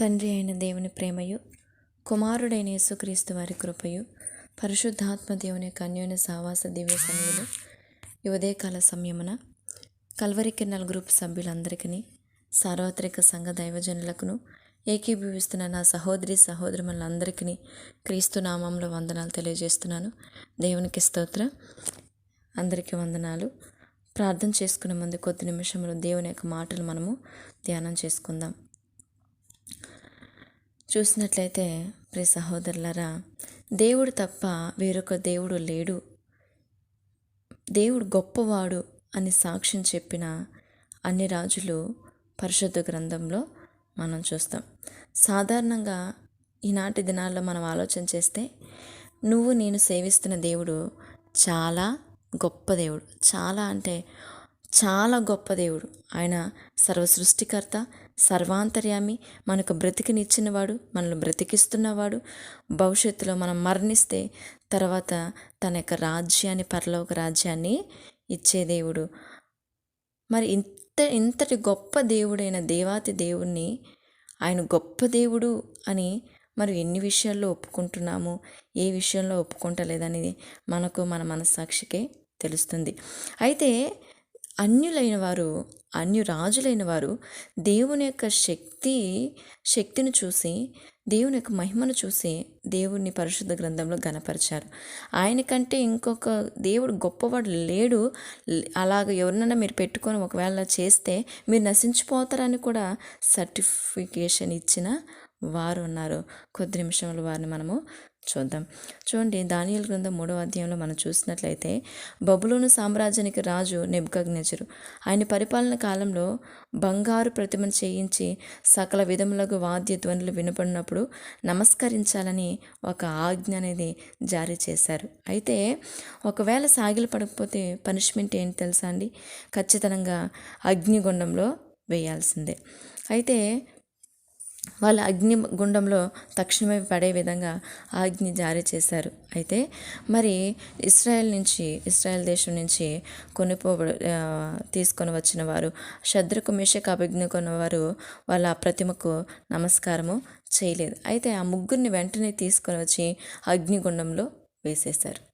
తండ్రి అయిన దేవుని ప్రేమయు కుమారుడైన యేసుక్రీస్తు వారి కృపయు పరిశుద్ధాత్మ దేవుని యొక్క సావాస దివ్య సమయంలో ఈ ఉదయకాల సమయమున కల్వరి కిన్నెల గ్రూప్ సభ్యులందరికీ సార్వత్రిక సంఘ దైవజనులకును ఏకీభవిస్తున్న నా సహోదరి సహోదరులందరికీ క్రీస్తు నామంలో వందనాలు తెలియజేస్తున్నాను. దేవునికి స్తోత్ర. అందరికీ వందనాలు. ప్రార్థన చేసుకునే ముందు కొద్ది నిమిషంలో దేవుని యొక్క మాటలు మనము ధ్యానం చేసుకుందాం. చూసినట్లయితే ప్రియ సహోదరులరా దేవుడు తప్ప వేరొక దేవుడు లేడు. దేవుడు గొప్పవాడు అని సాక్ష్యం చెప్పిన అన్ని రాజులు పరిశుద్ధ గ్రంథంలో మనం చూస్తాం. సాధారణంగా ఈనాటి దినాల్లో మనం ఆలోచన చేస్తే నువ్వు నేను సేవిస్తున్న దేవుడు చాలా గొప్ప దేవుడు. చాలా అంటే చాలా గొప్ప దేవుడు. ఆయన సర్వ సృష్టికర్త సర్వాంతర్యామి మనకు బ్రతికినిచ్చినవాడు మనల్ని బ్రతికిస్తున్నవాడు. భవిష్యత్తులో మనం మరణిస్తే తర్వాత తన యొక్క రాజ్యాన్ని పరలోక రాజ్యాన్ని ఇచ్చే దేవుడు. మరి ఇంత ఇంతటి గొప్ప దేవుడైన దేవాతి దేవుణ్ణి ఆయన గొప్ప దేవుడు అని మరి ఎన్ని విషయాల్లో ఒప్పుకుంటున్నాము? ఏ విషయంలో ఒప్పుకుంటలేదనేది మనకు మన మనస్సాక్షికే తెలుస్తుంది. అయితే అన్యులైన వారు అన్యు రాజులైన వారు దేవుని యొక్క శక్తి శక్తిని చూసి దేవుని యొక్క మహిమను చూసి దేవుని పరిశుద్ధ గ్రంథంలో గనపరిచారు ఆయన కంటే ఇంకొక దేవుడు గొప్పవాడు లేడు. అలాగ ఎవరినైనా మీరు పెట్టుకొని ఒకవేళ చేస్తే మీరు నశించిపోతారని కూడా సర్టిఫికేషన్ ఇచ్చిన వారు ఉన్నారు. కొద్ది నిమిషంలో వారిని మనము చూద్దాం. చూడండి దానియల్ గ్రంథం మూడవ అధ్యాయంలో మనం చూసినట్లయితే బబులోను సామ్రాజ్యానికి రాజు నెబ్కగ్నెజరు ఆయన పరిపాలన కాలంలో బంగారు ప్రతిమను చేయించి సకల విధములకు వాద్య ధ్వనులు వినపడినప్పుడు నమస్కరించాలని ఒక ఆజ్ఞ అనేది జారీ చేశారు. అయితే ఒకవేళ సాగిలు పడకపోతే పనిష్మెంట్ ఏంటి తెలుసా అండి? ఖచ్చితంగా అగ్నిగుండంలో వేయాల్సిందే. అయితే వాళ్ళ అగ్ని గుండంలో తక్షణమే పడే విధంగా ఆజ్ఞ జారీ చేశారు. అయితే మరి ఇస్రాయెల్ నుంచి ఇస్రాయెల్ దేశం నుంచి కొనిపో తీసుకొని వచ్చిన వారు శత్రుకు మేషకు అభిజ్ఞ వారు వాళ్ళ ప్రతిమకు నమస్కారము చేయలేదు. అయితే ఆ ముగ్గురిని వెంటనే తీసుకొని వచ్చి అగ్నిగుండంలో వేసేశారు.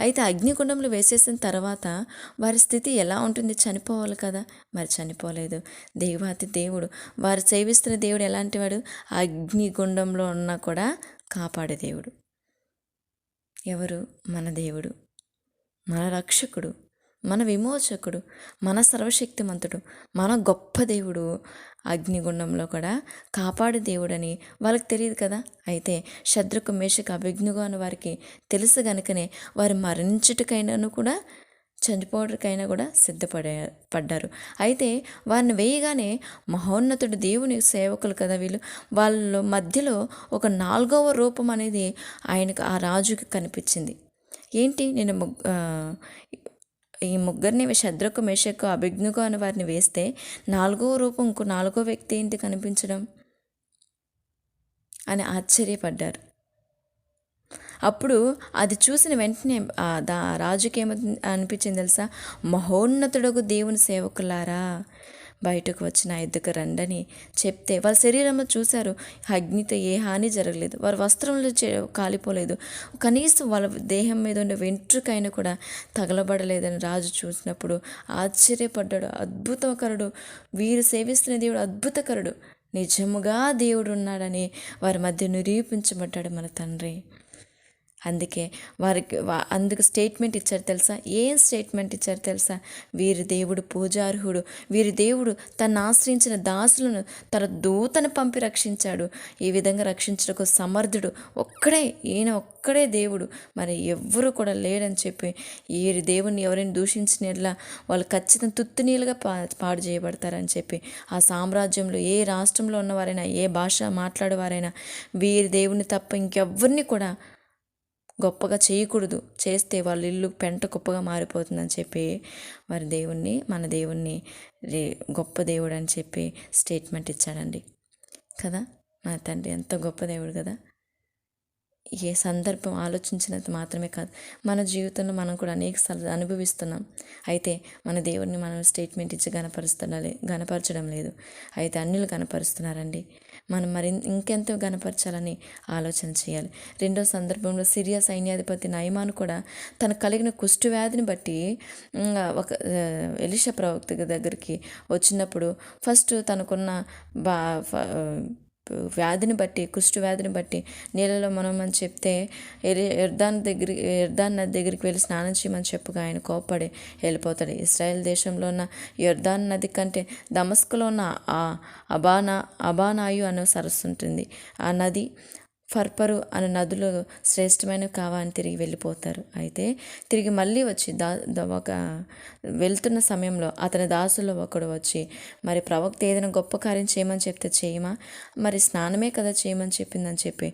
అయితే అగ్నిగుండంలో వేసేసిన తర్వాత వారి స్థితి ఎలా ఉంటుంది? చనిపోవాలి కదా. మరి చనిపోలేదు. దేవాతి దేవుడు వారు సేవిస్తున్న దేవుడు ఎలాంటి వాడు అగ్నిగుండంలో ఉన్నా కూడా కాపాడే దేవుడు. ఎవరు? మన దేవుడు. మన రక్షకుడు. మన విమోచకుడు. మన సర్వశక్తిమంతుడు. మన గొప్ప దేవుడు. అగ్నిగుండంలో కూడా కాపాడు దేవుడని వాళ్ళకి తెలియదు కదా? అయితే శత్రుకు మేషకు అభిజ్ఞుగా అని వారికి తెలుసు గనుకనే వారు మరణించుటకైనాను కూడా చనిపోవడానికైనా కూడా సిద్ధపడే పడ్డారు. అయితే వారిని వేయగానే మహోన్నతుడు దేవుని సేవకులు కదా వీళ్ళు? వాళ్ళ మధ్యలో ఒక నాలుగవ రూపం అనేది ఆయనకు ఆ రాజుకి కనిపించింది. ఏంటి? నేను ఈ ముగ్గురిని శద్రకు మేషకు అభిజ్ఞకు అని వారిని వేస్తే నాలుగో రూపం ఇంకో నాలుగో వ్యక్తి ఏంటి కనిపించడం? అని ఆశ్చర్యపడ్డారు. అప్పుడు అది చూసిన వెంటనే దా రాజుకి ఏమ అనిపించింది తెలుసా? మహోన్నతుడకు దేవుని సేవకులారా బయటకు వచ్చిన ఎద్దుకు రండని చెప్తే వాళ్ళ శరీరంలో చూశారు అగ్నితో ఏ హాని జరగలేదు. వారి వస్త్రంలో కాలిపోలేదు. కనీసం వాళ్ళ దేహం మీద ఉండే వెంట్రుకైనా కూడా తగలబడలేదని రాజు చూసినప్పుడు ఆశ్చర్యపడ్డాడు. అద్భుతకరుడు. వీరు సేవిస్తున్న దేవుడు అద్భుతకరుడు. నిజముగా దేవుడు ఉన్నాడని వారి మధ్య నిరూపించబడ్డాడు మన తండ్రి. అందుకే వారికి అందుకు స్టేట్మెంట్ ఇచ్చారు తెలుసా? ఏం స్టేట్మెంట్ ఇచ్చారు తెలుసా? వీరి దేవుడు పూజార్హుడు. వీరి దేవుడు తను ఆశ్రయించిన దాసులను తన దూతను పంపి రక్షించాడు. ఈ విధంగా రక్షించడానికి సమర్థుడు ఒక్కడే ఈయన ఒక్కడే దేవుడు. మరి ఎవ్వరూ కూడా లేడని చెప్పి వీరి దేవుడిని ఎవరైనా దూషించినట్లా వాళ్ళు ఖచ్చితంగా తుత్తునీలుగా పా పాడు చేయబడతారని చెప్పి ఆ సామ్రాజ్యంలో ఏ రాష్ట్రంలో ఉన్నవారైనా ఏ భాష మాట్లాడేవారైనా వీరి దేవుని తప్ప ఇంకెవ్వరిని కూడా గొప్పగా చేయకూడదు. చేస్తే వాళ్ళ ఇల్లు పెంట గొప్పగా మారిపోతుందని చెప్పి వారి దేవుణ్ణి మన దేవుణ్ణి రే గొప్ప దేవుడు అని చెప్పి స్టేట్మెంట్ ఇచ్చాడండి. కదా? నా తండ్రి ఎంత గొప్ప దేవుడు కదా? ఏ సందర్భం ఆలోచించినంత మాత్రమే కాదు. మన జీవితంలో మనం కూడా అనేక సార్లు అనుభవిస్తున్నాం. అయితే మన దేవుడిని మనం స్టేట్మెంట్ ఇచ్చి గనపరుస్తుండాలి గనపరచడం లేదు. అయితే అన్యులు గనపరుస్తున్నారండి మనం మరి ఇంకెంతో గనపరచాలని ఆలోచన చేయాలి. రెండో సందర్భంలో సిరియా సైన్యాధిపతి నయమాను కూడా తన కలిగిన కుష్టు వ్యాధిని బట్టి ఒక ఎలిష ప్రవక్త దగ్గరికి వచ్చినప్పుడు ఫస్ట్ తనకున్న బా వ్యాధిని బట్టి కుష్టు వ్యాధిని బట్టి నీళ్ళలో మనం అని చెప్తే ఎర్దాన్ దగ్గర ఎర్దాన్ నది దగ్గరికి వెళ్ళి స్నానం చేయమని చెప్పుగా ఆయన కోప్పడి వెళ్ళిపోతాడు. ఇస్రాయెల్ దేశంలో ఉన్న ఎర్దాన్ నది కంటే దమస్కులో ఉన్న అబానా అబానాయు అనే సరస్సు ఉంటుంది. ఆ నది ఫర్పరు అనే నదులు శ్రేష్టమైనవి కావాలని తిరిగి వెళ్ళిపోతారు. అయితే తిరిగి మళ్ళీ వచ్చి దా ఒక వెళ్తున్న సమయంలో అతని దాసుల్లో ఒకడు వచ్చి మరి ప్రవక్త ఏదైనా గొప్ప కార్యం చేయమని చెప్తే చేయమా? మరి స్నానమే కదా చేయమని చెప్పిందని చెప్పి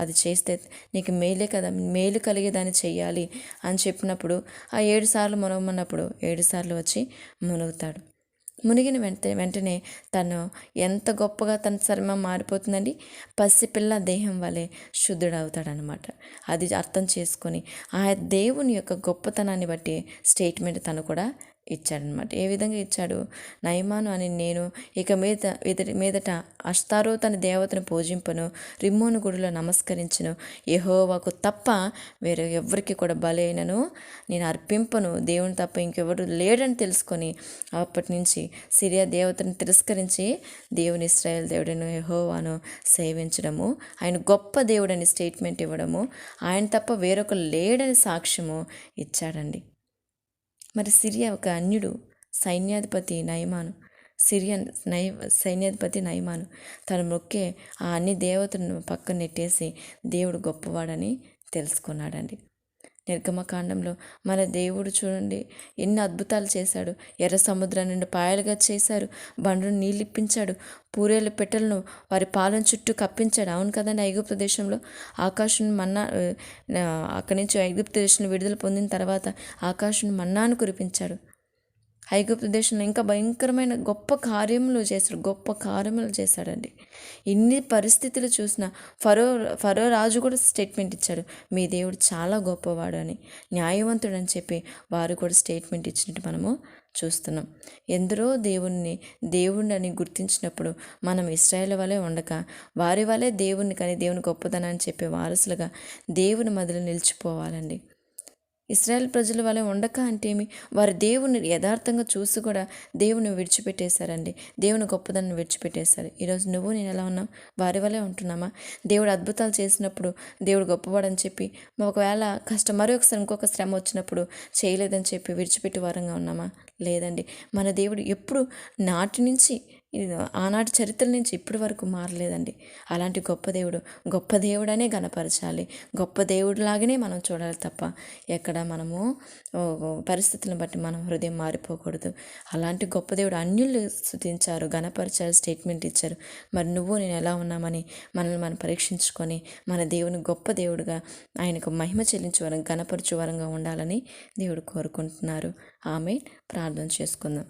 అది చేస్తే నీకు మేలే కదా మేలు కలిగేదాన్ని చేయాలి అని చెప్పినప్పుడు ఆ ఏడు సార్లు మునగమన్నప్పుడు ఏడు సార్లు వచ్చి మునుగుతాడు. మునిగిన వెంటనే వెంటనే తను ఎంత గొప్పగా తన చర్మం మారిపోతుందండి? పసిపిల్ల దేహం వలె శుద్ధుడవుతాడనమాట అది అర్థం చేసుకొని ఆ దేవుని యొక్క గొప్పతనాన్ని బట్టి స్టేట్మెంట్ తను కూడా ఇచ్చాడనమాట. ఏ విధంగా ఇచ్చాడు? నయమాను అని నేను ఇక మీద ఇతడి మీదట అస్తారో తన దేవతను పూజింపను రిమ్మోను గుడిలో నమస్కరించను. యహోవాకు తప్ప వేరే ఎవరికి కూడా బలైనను నేను అర్పింపను దేవుని తప్ప ఇంకెవరు లేడని తెలుసుకొని అప్పటి నుంచి సిరియా దేవతను తిరస్కరించి దేవుని ఇస్రాయల్ దేవుడిని యహోవాను సేవించడము ఆయన గొప్ప దేవుడని స్టేట్మెంట్ ఇవ్వడము ఆయన తప్ప వేరొక లేడని సాక్ష్యము ఇచ్చాడండి. మరి సిరియా ఒక అన్యుడు సైన్యాధిపతి నయమాను. సిరియన్ నై సైన్యాధిపతి నయమాను. తన మొక్కే ఆ అన్ని దేవతలను పక్కన నెట్టేసి దేవుడు గొప్పవాడని తెలుసుకున్నాడండి. నిర్గమకాండంలో మన దేవుడు చూడండి ఎన్ని అద్భుతాలు చేశాడు. ఎర్ర సముద్రం నుండి పాయలుగా చేశారు. బండను నీళ్ళిప్పించాడు. పూరేల పెట్టెలను వారి పాలన చుట్టూ కప్పించాడు. అవును కదండి ఐగుప్త దేశంలో ఆకాశం మన్నా అక్కడి నుంచి ఐగుప్త దేశంలో విడుదల పొందిన తర్వాత ఆకాశం మన్నాను కురిపించాడు. ఐగుప్తు దేశంలో ఇంకా భయంకరమైన గొప్ప కార్యములు చేశాడు గొప్ప కార్యములు చేశాడండి. ఇన్ని పరిస్థితులు చూసిన ఫరో ఫరో రాజు కూడా స్టేట్మెంట్ ఇచ్చాడు. మీ దేవుడు చాలా గొప్పవాడు అని న్యాయవంతుడు అని చెప్పి వారు కూడా స్టేట్మెంట్ ఇచ్చినట్టు మనము చూస్తున్నాం. ఎందరో దేవుణ్ణి దేవుణ్ణి అని గుర్తించినప్పుడు మనం ఇస్రాయేల్ వలె ఉండక వారి వలె దేవుణ్ణి కానీ దేవుని గొప్పదనాన్ని చెప్పే వారసులుగా దేవుని మధ్యలో నిలిచిపోవాలండి. ఇస్రాయేల్ ప్రజల వలె ఉండక అంటే ఏమి వారి దేవుని యథార్థంగా చూసి కూడా దేవుని విడిచిపెట్టేశారండి. దేవుని గొప్పదాన్ని విడిచిపెట్టేశారు. ఈరోజు నువ్వు నేను ఎలా ఉన్నావు వారి వలె ఉంటున్నామా? దేవుడు అద్భుతాలు చేసినప్పుడు దేవుడు గొప్పవాడని చెప్పి ఒకవేళ కష్టం మరొకసారి ఇంకొక శ్రమ వచ్చినప్పుడు చేయలేదని చెప్పి విడిచిపెట్టి వారంగా ఉన్నామా? లేదండి. మన దేవుడు ఎప్పుడు నాటి నుంచి ఆనాటి చరిత్ర నుంచి ఇప్పటి వరకు మారలేదండి. అలాంటి గొప్ప దేవుడు గొప్ప దేవుడనే గనపరచాలి గొప్ప దేవుడు లాగానే మనం చూడాలి తప్ప ఎక్కడ మనము పరిస్థితులను బట్టి మనం హృదయం మారిపోకూడదు. అలాంటి గొప్ప దేవుడు అన్యులు స్థుతించారు గనపరిచారు స్టేట్మెంట్ ఇచ్చారు. మరి నువ్వు నేను ఎలా ఉన్నామని మనల్ని మనం పరీక్షించుకొని మన దేవుని గొప్ప దేవుడుగా ఆయనకు మహిమ చెల్లించే వరం గనపరచు వరంగా ఉండాలని దేవుడు కోరుకుంటున్నారు. ఆమె ప్రార్థన చేసుకుందాం.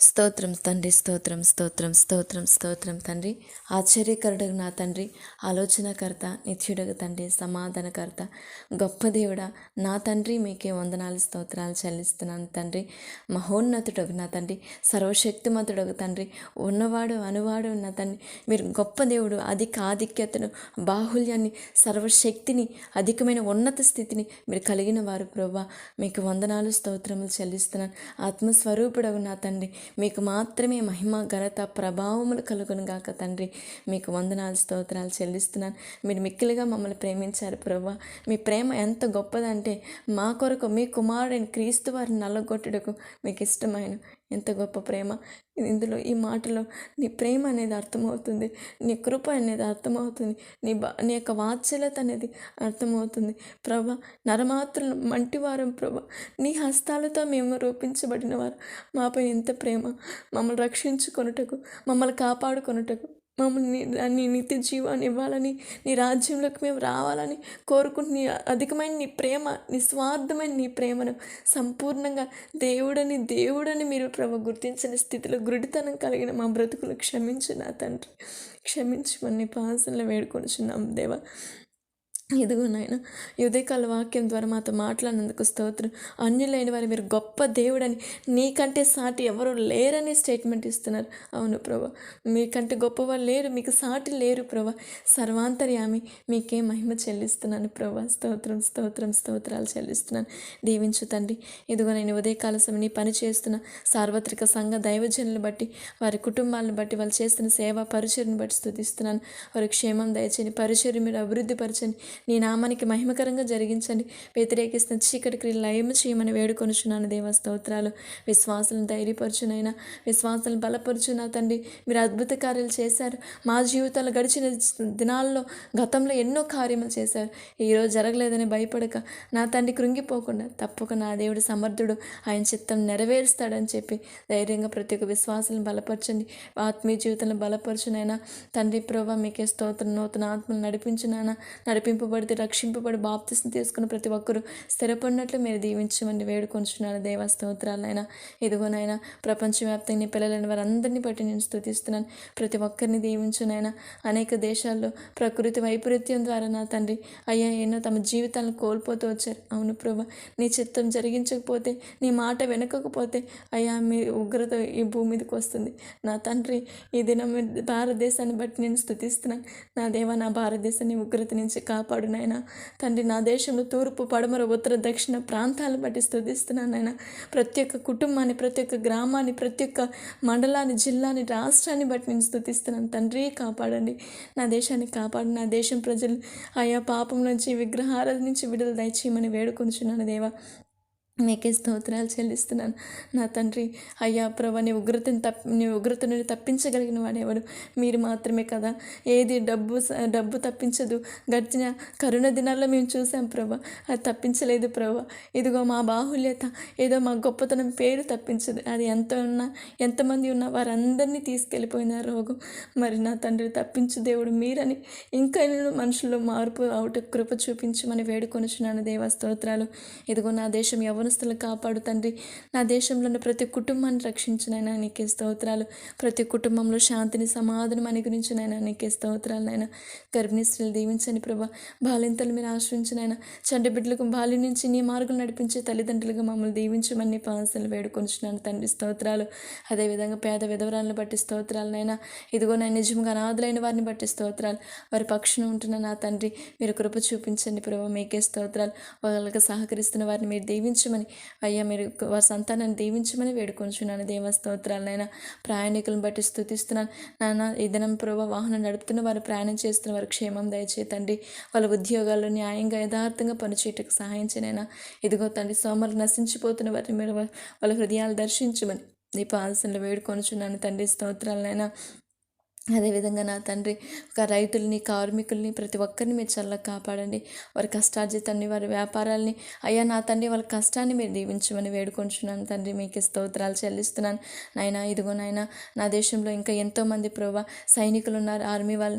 స్తోత్రం తండ్రి స్తోత్రం స్తోత్రం స్తోత్రం స్తోత్రం తండ్రి. ఆశ్చర్యకరుడు నా తండ్రి ఆలోచనకర్త నిత్యుడగ తండ్రి సమాధానకర్త గొప్ప దేవుడా నా తండ్రి మీకే వందనాలు స్తోత్రాలు చెల్లిస్తున్నాను తండ్రి. మహోన్నతుడగు నా తండ్రి సర్వశక్తిమంతుడగు తండ్రి ఉన్నవాడు అనువాడు నా తండ్రి. మీరు గొప్ప దేవుడు అధిక ఆధిక్యతను బాహుల్యాన్ని సర్వశక్తిని అధికమైన ఉన్నత స్థితిని మీరు కలిగిన వారు ప్రభా. మీకు వందనాలు స్తోత్రములు చెల్లిస్తున్నాను. ఆత్మస్వరూపుడగు నా తండ్రి మీకు మాత్రమే మహిమ ఘనత ప్రభావములు కలుగును గాక తండ్రి. మీకు వందనాలు స్తోత్రాలు చెల్లిస్తున్నాను. మీరు మిక్కిలిగా మమ్మల్ని ప్రేమించారు ప్రభా. మీ ప్రేమ ఎంత గొప్పదంటే మా కొరకు మీ కుమారుడిని క్రీస్తు వారిని నల్లగొట్టుటకు మీకు ఇష్టమైన ఎంత గొప్ప ప్రేమ. ఇందులో ఈ మాటలో నీ ప్రేమ అనేది అర్థమవుతుంది నీ కృప అనేది అర్థమవుతుంది నీ బా నీ యొక్క వాత్సల్యత అనేది అర్థమవుతుంది. ప్రభ నరమాత్రులు మంటివారం ప్రభ. నీ హస్తాలతో మేము రూపించబడిన వారు. మాపై ఎంత ప్రేమ. మమ్మల్ని రక్షించుకొనుటకు మమ్మల్ని కాపాడుకొనుటకు. మమ్మల్ని నీ- నిత్య జీవాన్ని ఇవ్వాలని నీ రాజ్యంలోకి మేము రావాలని కోరుకుంటు నీ అధికమైన నీ ప్రేమ నిస్వార్థమైన నీ ప్రేమను సంపూర్ణంగా దేవుడని దేవుడని మీరు ప్రభు గుర్తించిన స్థితిలో గురుడితనం కలిగిన మా బ్రతుకులు క్షమించు నా తండ్రి. క్షమించమని నీ వేడుకొని వేడుకొనిచున్నాం దేవా. ఇదిగో నాయన ఉదయకాల వాక్యం ద్వారా మాతో మాట్లాడినందుకు స్తోత్రం. అన్యులైన వారు మీరు గొప్ప దేవుడని నీకంటే సాటి ఎవరు లేరని స్టేట్మెంట్ ఇస్తున్నారు. అవును ప్రభా మీకంటే గొప్పవారు లేరు మీకు సాటి లేరు ప్రభా. సర్వాంతర్యామి మీకే మహిమ చెల్లిస్తున్నాను ప్రభా. స్తోత్రం స్తోత్రం స్తోత్రాలు చెల్లిస్తున్నాను. దీవించు తండ్రి ఇదిగో నేను ఉదయకాల సమయం నీ పని చేస్తున్న సార్వత్రిక సంఘ దైవజనులు బట్టి వారి కుటుంబాలను బట్టి వాళ్ళు చేస్తున్న సేవా పరిచయను బట్టి స్థుతిస్తున్నాను వారి క్షేమం దయచేని పరిచయం మీరు అభివృద్ధి పరచని నీ నామానికి మహిమకరంగా జరిగించండి. వ్యతిరేకిస్తున్న చీకటి క్రియలు లయము చేయమని వేడుకొనుచున్నాను దేవ స్తోత్రాలు. విశ్వాసాలను ధైర్యపరచునైనా విశ్వాసాలను బలపరచునా తండ్రి. మీరు అద్భుత కార్యాలు చేశారు. మా జీవితాలు గడిచిన దినాల్లో గతంలో ఎన్నో కార్యములు చేశారు. ఈరోజు జరగలేదని భయపడక నా తండ్రి కృంగిపోకుండా తప్పక నా దేవుడు సమర్థుడు. ఆయన చిత్తం నెరవేరుస్తాడని చెప్పి ధైర్యంగా ప్రతి ఒక్క విశ్వాసాలను బలపరచండి. ఆత్మీయ జీవితంలో బలపరచునైనా తండ్రి ప్రభా మీకే స్తోత్రం నూతన ఆత్మలు నడిపింపు నడిపింపబడితే రక్షింపబడి బాప్తిస్ని తీసుకున్న ప్రతి ఒక్కరూ స్థిరపడినట్లు మీరు దీవించమని వేడుకొంచున్నాను. దేవ స్తోత్రాలైనా ఇదిగోనైనా ప్రపంచవ్యాప్తంగా నీ పిల్లలైన వారందరినీ బట్టి నేను స్థుతిస్తున్నాను ప్రతి ఒక్కరిని దీవించునైనా అనేక దేశాల్లో ప్రకృతి వైపరీత్యం ద్వారా నా తండ్రి అయ్యా ఎన్నో తమ జీవితాలను కోల్పోతూ వచ్చారు. అవును ప్రభా నీ చిత్తం జరిగించకపోతే నీ మాట వినకపోతే అయ్యా మీ ఉగ్రత ఈ భూమి మీదకి వస్తుంది. నా తండ్రి ఈ దినం భారతదేశాన్ని బట్టి నేను స్తుతిస్తున్నాను. నా దేవ నా భారతదేశాన్ని ఉగ్రత నుంచి కాపాడు. నాయన. తండ్రి నా దేశంలో తూర్పు పడమర ఉత్తర దక్షిణ ప్రాంతాలను బట్టి స్థుతిస్తున్నాను నాయన. ప్రతి ఒక్క కుటుంబాన్ని ప్రతి ఒక్క గ్రామాన్ని ప్రతి ఒక్క మండలాన్ని జిల్లాని రాష్ట్రాన్ని బట్టి నేను స్థుతిస్తున్నాను. తండ్రి కాపాడండి. నా దేశాన్ని కాపాడు. నా దేశం ప్రజలు ఆయా పాపం నుంచి విగ్రహాల నుంచి విడుదల దయచేయమని వేడుకొంచున్నాను దేవా. నీకే స్తోత్రాలు చెల్లిస్తున్నాను. నా తండ్రి అయ్యా ప్రభా నీ ఉగ్రతని తప్ప నీ ఉగ్రత నుండి తప్పించగలిగిన వాడెవడు? మీరు మాత్రమే కదా. ఏది డబ్బు స- డబ్బు తప్పించదు. గడిచిన కరుణ దినాల్లో మేము చూసాం ప్రభా. అది తప్పించలేదు ప్రభా. ఇదిగో మా బాహుల్యత ఏదో మా గొప్పతనం పేరు తప్పించదు. అది ఎంత ఉన్నా ఎంతమంది ఉన్నా వారందరినీ తీసుకెళ్ళిపోయిన రోగం. మరి నా తండ్రి తప్పించు దేవుడు మీరని ఇంకా నేను మనుషుల్లో మార్పు అవుట కృప చూపించమని వేడుకొనిచున్నాను దేవా స్తోత్రాలు. ఇదిగో నా దేశం ఎవరు యవనస్తులు కాపాడు తండ్రి. నా దేశంలో ఉన్న ప్రతి కుటుంబాన్ని రక్షించునైనా నీకే స్తోత్రాలు. ప్రతి కుటుంబంలో శాంతిని సమాధానం అని గురించినైనా నీకే స్తోత్రాలు నాయన. గర్భిణీ స్త్రీలు దీవించని ప్రభా. బాలింతలు మీరు ఆశ్రయించినైనా. చంటి బిడ్డలకు బాల్యం నుంచి నీ మార్గం నడిపించే తల్లిదండ్రులుగా మమ్మల్ని దీవించమని పాసలు వేడుకొంచున్నాను తండ్రి. స్తోత్రాలు. అదేవిధంగా పేద విధవరాలను బట్టి స్తోత్రాలనైనా ఇదిగో నా నిజంగా అనాథులైన వారిని బట్టి స్తోత్రాలు. వారి పక్షున ఉంటున్న నా తండ్రి మీరు కృప చూపించండి ప్రభా. మీకే స్తోత్రాలు. వాళ్ళకి సహకరిస్తున్న వారిని మీరు దీవించమని అయ్యా మీరు వారి సంతానాన్ని దీవించమని వేడుకొంచున్నాను. దేవ స్తోత్రాలనైనా ప్రయాణికులను బట్టి స్థుతిస్తున్నాను నాన్న ఈ దినం వాహనం నడుపుతున్న వారు ప్రయాణం చేస్తున్న వారి క్షేమం దయచేతండి. వాళ్ళ ఉద్యోగాల్లో న్యాయంగా యథార్థంగా పనిచేయటకు సహాయం చేయనైనా ఇదిగో తండ్రి సోమరు నశించిపోతున్న వారిని మీరు వాళ్ళ హృదయాలు దర్శించమని. నీ పాదశంలో వేడుకొనుచున్నాను తండ్రి స్తోత్రాలనైనా అదేవిధంగా నా తండ్రి ఒక రైతుల్ని కార్మికుల్ని ప్రతి ఒక్కరిని మీరు చల్లగా కాపాడండి. వారి కష్టార్జితాన్ని వారి వ్యాపారాల్ని అయ్యా నా తండ్రి వాళ్ళ కష్టాన్ని మీరు దీవించమని వేడుకొంచున్నాను. తండ్రి మీకు స్తోత్రాలు చెల్లిస్తున్నాను. నాయన ఇదిగో నాయన నా దేశంలో ఇంకా ఎంతోమంది ప్రోవా సైనికులు ఉన్నారు ఆర్మీ వాళ్ళు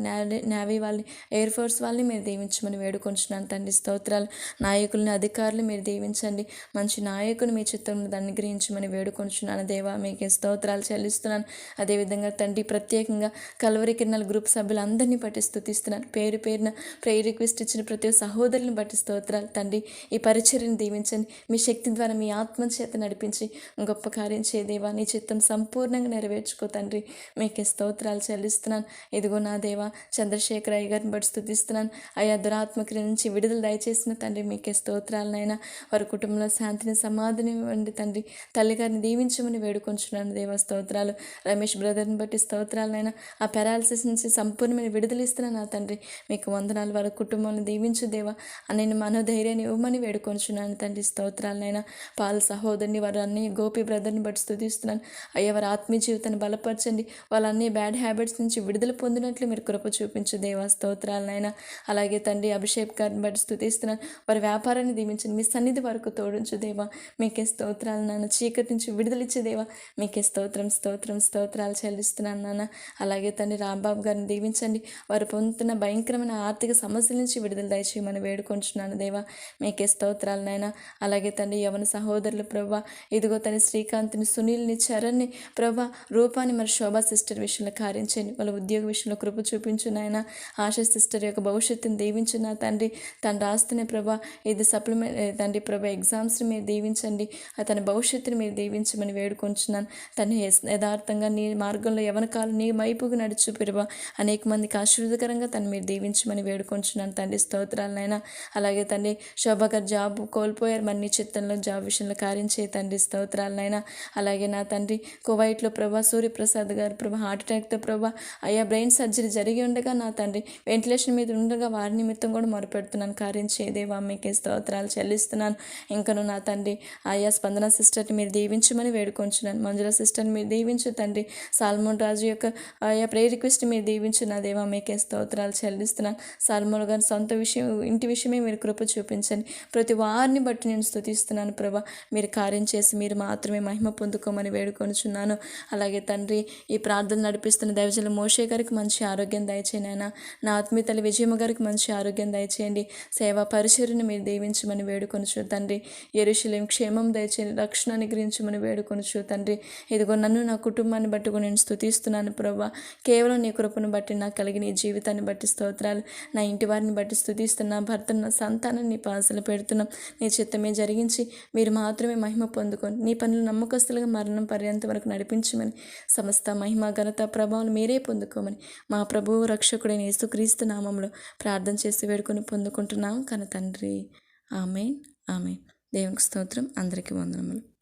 నేవీ వాళ్ళని ఎయిర్ ఫోర్స్ వాళ్ళని మీరు దీవించమని వేడుకొంచున్నాను. తండ్రి స్తోత్రాలు నాయకుల్ని అధికారులు మీరు దీవించండి. మంచి నాయకుని మీ చిత్రంలో దాన్ని గ్రహించమని వేడుకొంచున్నాను. దేవా మీకు స్తోత్రాలు చెల్లిస్తున్నాను. అదేవిధంగా తండ్రి ప్రత్యేకంగా కలవరి కిరణాల గ్రూప్ సభ్యులందరినీ బట్టి స్థుతిస్తున్నాను. పేరు పేరున ప్రేయర్ రిక్వెస్ట్ ఇచ్చిన ప్రతి ఒక్క సహోదరుని బట్టి స్తోత్రాలు. తండ్రి ఈ పరిచర్యను దీవించండి. మీ శక్తి ద్వారా మీ ఆత్మ చేత నడిపించి గొప్ప కార్యం చేయదేవా నీ చిత్తం సంపూర్ణంగా నెరవేర్చుకో తండ్రి. మీకే స్తోత్రాలు చెల్లిస్తున్నాను. ఇదిగో నా దేవా చంద్రశేఖర్ అయ్య గారిని బట్టి స్థుతిస్తున్నాను. అయ్యా దురాత్మక్రియ నుంచి విడుదల దయచేసిన తండ్రి మీకే స్తోత్రాలనైనా వారి కుటుంబంలో శాంతిని సమాధిని ఇవ్వండి తండ్రి. తల్లిగారిని దీవించమని వేడుకొంచున్నాను దేవ స్తోత్రాలు. రమేష్ బ్రదర్ని బట్టి స్తోత్రాలనైనా ఆ పెరాలసిస్ నుంచి సంపూర్ణమైన విడుదలిస్తున్న నా తండ్రి. మీకు వందనాలు. వారి కుటుంబాన్ని దీవించు దేవా. నేను మనోధైర్యాన్ని ఇవ్వమని వేడుకొంచున్నాను తండ్రి. స్తోత్రాలనైనా పాల సహోదరుని వారు అన్ని గోపి బ్రదర్ని బట్టి స్థుతిస్తున్నాను అయ్యా వారి ఆత్మీయ జీవితాన్ని బలపరచండి. వాళ్ళన్ని బ్యాడ్ హ్యాబిట్స్ నుంచి విడుదల పొందినట్లు మీరు కృప చూపించు దేవా. స్తోత్రాలనైనా అలాగే తండ్రి అభిషేక్ గారిని బట్టి స్థుతిస్తున్నాను వారి వ్యాపారాన్ని దీవించండి. మీ సన్నిధి వరకు తోడించు దేవా. మీకే స్తోత్రాలు నాన్న చీకటి నుంచి విడుదలిచ్చే దేవా. మీకే స్తోత్రం స్తోత్రం స్తోత్రాలు చెల్లిస్తున్నాను నాన్న అలాగే తండ్రి రాంబాబు గారిని దీవించండి. వారు పొందుతున్న భయంకరమైన ఆర్థిక సమస్యల నుంచి విడుదల దయచేయమని వేడుకొంచున్నాను దేవా. మీకే స్తోత్రాలు నాయన. అలాగే తండ్రి యవన సహోదరులు ప్రభా ఇదిగో తన శ్రీకాంత్ని సునీల్ని చరణ్ని ప్రభా రూపాన్ని మరి శోభా సిస్టర్ విషయంలో కార్యించండి. వాళ్ళ ఉద్యోగ విషయంలో కృప చూపించు నాయన. ఆశ సిస్టర్ యొక్క భవిష్యత్తుని దీవించు నా తండ్రి. తను రాస్తున్న ప్రభా ఇది సప్లిమెంట్ తండ్రి ప్రభా ఎగ్జామ్స్ని మీరు దీవించండి. తన భవిష్యత్తుని మీరు దీవించమని వేడుకొంచున్నాను. తను యథార్థంగా నీ మార్గంలో యవన కాలం నీ వైపుకు నడుచు ప్రభా. అనేక మందికి ఆశీర్వదకరంగా తను మీరు దీవించమని వేడుకొంచున్నాను. తండ్రి స్తోత్రాలనైనా అలాగే తండ్రి శోభకర్ గారు జాబ్ కోల్పోయారు. మరి నీ చిత్తంలో జాబ్ విషయంలో కార్యం చేయ తండ్రి స్తోత్రాలనైనా అలాగే నా తండ్రి కువైట్లో ప్రభా సూర్యప్రసాద్ గారు ప్రభా హార్ట్ అటాక్తో ప్రభా అయ్యా బ్రెయిన్ సర్జరీ జరిగి ఉండగా నా తండ్రి వెంటిలేషన్ మీద ఉండగా వారి నిమిత్తం కూడా మొరపెడుతున్నాను. కార్యం చేయదేవా మీకే స్తోత్రాలు చెల్లిస్తున్నాను. ఇంకను నా తండ్రి ఆయా స్పందన సిస్టర్ని మీరు దీవించమని వేడుకొంచున్నాను. మంజుల సిస్టర్ని మీరు దీవించు తండ్రి. సాల్మోన్ రాజు యొక్క ఆయా ప్రేయర్ రిక్వెస్ట్ మీరు దీవించు నా దేవా మీకే స్తోత్రాలు చెల్లిస్తున్నాను సాల్మోన్ గారి సొంత విషయం ఇంటి విషయమే మీరు కృప చూపించండి. ప్రతి వారిని బట్టి నేను స్థుతిస్తున్నాను ప్రభా. మీరు కార్యం చేసి మీరు మాత్రమే మహిమ పొందుకోమని వేడుకొనుచున్నాను. అలాగే తండ్రి ఈ ప్రార్థన నడిపిస్తున్న దైవజల మోషే గారికి మంచి ఆరోగ్యం దయచేయండి ఆయన నా ఆత్మీయతల విజయమ్మ గారికి మంచి ఆరోగ్యం దయచేయండి. సేవా పరిచర్ని మీరు దీవించమని వేడుకొనుచు తండ్రి. ఎరుశలేం క్షేమం దయచేయండి. రక్షణ అనుగ్రహించమని వేడుకొనుచు తండ్రి. ఇదిగో నన్ను నా కుటుంబాన్ని బట్టి నేను స్థుతిస్తున్నాను ప్రభా. కేవలం నీ కృపను బట్టి నాకు కలిగిన ఈ జీవితాన్ని బట్టి స్తోత్రాలు. నా ఇంటి వారిని బట్టి స్థుతిస్తున్నా భర్తను నా సంతానాన్ని నీ పాసలు పెడుతున్నాం. నీ చిత్తమే జరిగించి మీరు మాత్రమే మహిమ పొందుకొని నీ పనులు నమ్మకస్తులుగా మరణం పర్యంతం వరకు నడిపించమని సమస్త మహిమ ఘనత ప్రభావం మీరే పొందుకోమని మా ప్రభువు రక్షకుడైన యేసుక్రీస్తు నామంలో ప్రార్థన చేసి వేడుకొని పొందుకుంటున్నాం. కన తండ్రి ఆమె ఆమె దేవునికి స్తోత్రం అందరికీ వందనములు.